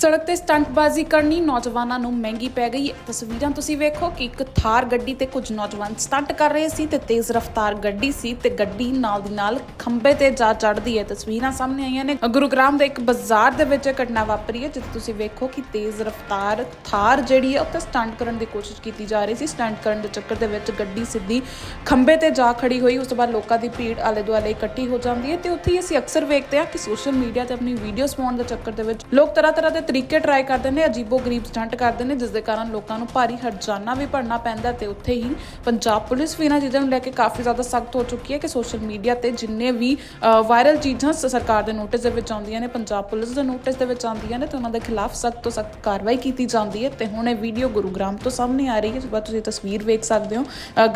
ਸੜਕ ਤੇ ਸਟੰਟਬਾਜ਼ੀ ਕਰਨੀ ਨੌਜਵਾਨਾਂ ਨੂੰ ਮਹਿੰਗੀ ਪੈ ਗਈ ਹੈ। ਤਸਵੀਰਾਂ ਤੁਸੀਂ ਵੇਖੋ ਕਿ ਇੱਕ ਥਾਰ ਗੱਡੀ ਤੇ ਕੁਝ ਨੌਜਵਾਨ ਸਟੰਟ ਕਰ ਰਹੇ ਸੀ ਤੇ ਤੇਜ਼ ਰਫ਼ਤਾਰ ਗੱਡੀ ਸੀ ਤੇ ਗੱਡੀ ਨਾਲ ਦੀ ਨਾਲ ਖੰਭੇ ਤੇ ਜਾ ਚੜਦੀ ਹੈ। ਤਸਵੀਰਾਂ ਸਾਹਮਣੇ ਆਈਆਂ ਨੇ। ਗੁਰੂਗ੍ਰਾਮ ਦੇ ਇੱਕ ਬਾਜ਼ਾਰ ਦੇ ਵਿੱਚ ਘਟਨਾ ਵਾਪਰੀ ਹੈ, ਜਿੱਥੇ ਤੁਸੀਂ ਵੇਖੋ ਕਿ ਤੇਜ਼ ਰਫ਼ਤਾਰ ਥਾਰ ਜਿਹੜੀ ਹੈ ਉੱਤੇ ਸਟੰਟ ਕਰਨ ਦੀ ਕੋਸ਼ਿਸ਼ ਕੀਤੀ ਜਾ ਰਹੀ ਸੀ। ਸਟੰਟ ਕਰਨ ਦੇ ਚੱਕਰ ਦੇ ਵਿੱਚ ਗੱਡੀ ਸਿੱਧੀ ਖੰਭੇ ਤੇ ਜਾ ਖੜੀ ਹੋਈ, ਉਸ ਤੋਂ ਬਾਅਦ ਲੋਕਾਂ ਦੀ ਭੀੜ ਆਲੇ ਦੁਆਲੇ ਇਕੱਠੀ ਹੋ ਜਾਂਦੀ ਹੈ ਤੇ ਉੱਥੇ ਹੀ ਅਸੀਂ ਅਕਸਰ ਵੇਖਦੇ ਹਾਂ ਕਿ ਸੋਸ਼ਲ ਮੀਡੀਆ ਤੇ ਆਪਣੀ ਵੀਡੀਓਜ਼ ਪਾਉਣ ਦੇ ਚੱਕਰ ਦੇ ਵਿੱਚ ਲੋਕ ਤਰ੍ਹਾਂ ਤਰ੍ਹਾਂ ਦੇ ਤਰੀਕੇ ਟਰਾਈ ਕਰਦੇ ਨੇ, ਅਜੀਬੋ ਗਰੀਬ ਸਟੰਟ ਕਰਦੇ ਨੇ ਜਿਸ ਦੇ ਕਾਰਨ ਲੋਕਾਂ ਨੂੰ ਭਾਰੀ ਹਰਜਾਨਾ ਵੀ ਭਰਨਾ ਪੈਂਦਾ ਤੇ ਉੱਥੇ ਹੀ ਪੰਜਾਬ ਪੁਲਿਸ ਵੀ ਇਹਨਾਂ ਚੀਜ਼ਾਂ ਨੂੰ ਲੈ ਕੇ ਕਾਫੀ ਜ਼ਿਆਦਾ ਸਖਤ ਹੋ ਚੁੱਕੀ ਹੈ ਕਿ ਸੋਸ਼ਲ ਮੀਡੀਆ ਤੇ ਜਿੰਨੇ ਵੀ ਵਾਇਰਲ ਚੀਜ਼ਾਂ ਸ- ਸਰਕਾਰ ਦੇ ਨੋਟਿਸ ਦੇ ਵਿੱਚ ਆਉਂਦੀਆਂ ਨੇ, ਪੰਜਾਬ ਪੁਲਿਸ ਦੇ ਨੋਟਿਸ ਦੇ ਵਿੱਚ ਆਉਂਦੀਆਂ ਨੇ ਤੇ ਉਹਨਾਂ ਦੇ ਖਿਲਾਫ ਸਖਤ ਤੋਂ ਸਖਤ ਕਾਰਵਾਈ ਕੀਤੀ ਜਾਂਦੀ ਹੈ ਤੇ ਹੁਣ ਇਹ ਵੀਡੀਓ ਗੁਰੂਗ੍ਰਾਮ ਤੋਂ ਸਾਹਮਣੇ ਆ ਰਹੀ ਹੈ, ਜਿਸ ਤੁਸੀਂ ਤਸਵੀਰ ਵੇਖ ਸਕਦੇ ਹੋ।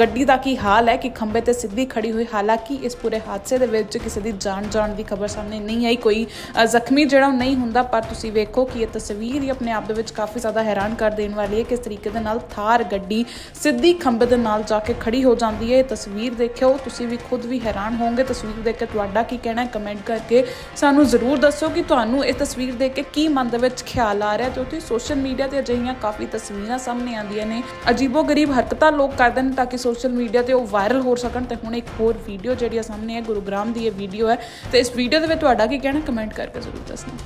ਗੱਡੀ ਦਾ ਕੀ ਹਾਲ ਹੈ, ਕਿ ਖੰਭੇ ਤੇ ਸਿੱਧੀ ਖੜੀ ਹੋਈ, ਹਾਲਾਂਕਿ ਇਸ ਪੂਰੇ ਹਾਦਸੇ ਦੇ ਵਿੱਚ ਕਿਸੇ ਦੀ ਜਾਨ ਜਾਣ ਦੀ ਖਬਰ ਸਾਹਮਣੇ ਨਹੀਂ ਆਈ, ਕੋਈ ਜ਼ਖਮੀ ਜਿਹੜਾ ਉਹ ਨਹੀਂ ਹੁੰਦਾ, ਪਰ ਤੁਸੀਂ ਵੇਖੋ ਕਿ ਇਹ ਤਸਵੀਰ ਹੀ ਆਪਣੇ ਆਪ ਦੇ ਵਿੱਚ ਕਾਫੀ ਜ਼ਿਆਦਾ ਹੈਰਾਨ ਕਰ ਦੇਣ ਵਾਲੀ ਹੈ ਕਿਸ ਤਰੀਕੇ ਦੇ ਨਾਲ ਥਾਰ ਗੱਡੀ ਸਿੱਧੀ ਖੰਭੇ ਦੇ ਨਾਲ ਜਾ ਕੇ ਖੜੀ ਹੋ ਜਾਂਦੀ ਹੈ। ਇਹ ਤਸਵੀਰ ਦੇਖਿਓ, ਤੁਸੀਂ ਵੀ ਖੁਦ ਵੀ ਹੈਰਾਨ ਹੋਵੋਗੇ। ਤਸਵੀਰ ਦੇਖ ਕੇ ਤੁਹਾਡਾ ਕੀ ਕਹਿਣਾ ਹੈ? ਕਮੈਂਟ ਕਰਕੇ ਸਾਨੂੰ ਜ਼ਰੂਰ ਦੱਸੋ ਕਿ ਤੁਹਾਨੂੰ ਇਹ ਤਸਵੀਰ ਦੇਖ ਕੇ ਕੀ ਮਨ ਦੇ ਵਿੱਚ ਖਿਆਲ ਆ ਰਿਹਾ ਤੇ ਉੱਥੇ ਸੋਸ਼ਲ ਮੀਡੀਆ ਤੇ ਅਜਿਹੀਆਂ ਕਾਫੀ ਤਸਵੀਰਾਂ ਸਾਹਮਣੇ ਆਉਂਦੀਆਂ ਨੇ। ਅਜੀਬੋ ਗਰੀਬ ਹਰਕਤਾਂ ਲੋਕ ਕਰਦੇ ਨੇ ਤਾਂ ਕਿ ਸੋਸ਼ਲ ਮੀਡੀਆ ਤੇ ਉਹ ਵਾਇਰਲ ਹੋ ਸਕਣ। ਤੇ ਹੁਣ ਇੱਕ ਹੋਰ ਵੀਡੀਓ ਜਿਹੜੀ ਆ ਸਾਹਮਣੇ ਹੈ ਗੁਰੂਗ੍ਰਾਮ ਦੀ ਇਹ ਵੀਡੀਓ ਹੈ। ਤੇ ਇਸ ਵੀਡੀਓ ਦੇ ਵਿੱਚ ਤੁਹਾਡਾ ਕੀ ਕਹਿਣਾ ਕਮੈਂਟ ਕਰਕੇ ਜ਼ਰੂਰ ਦੱਸਣਾ।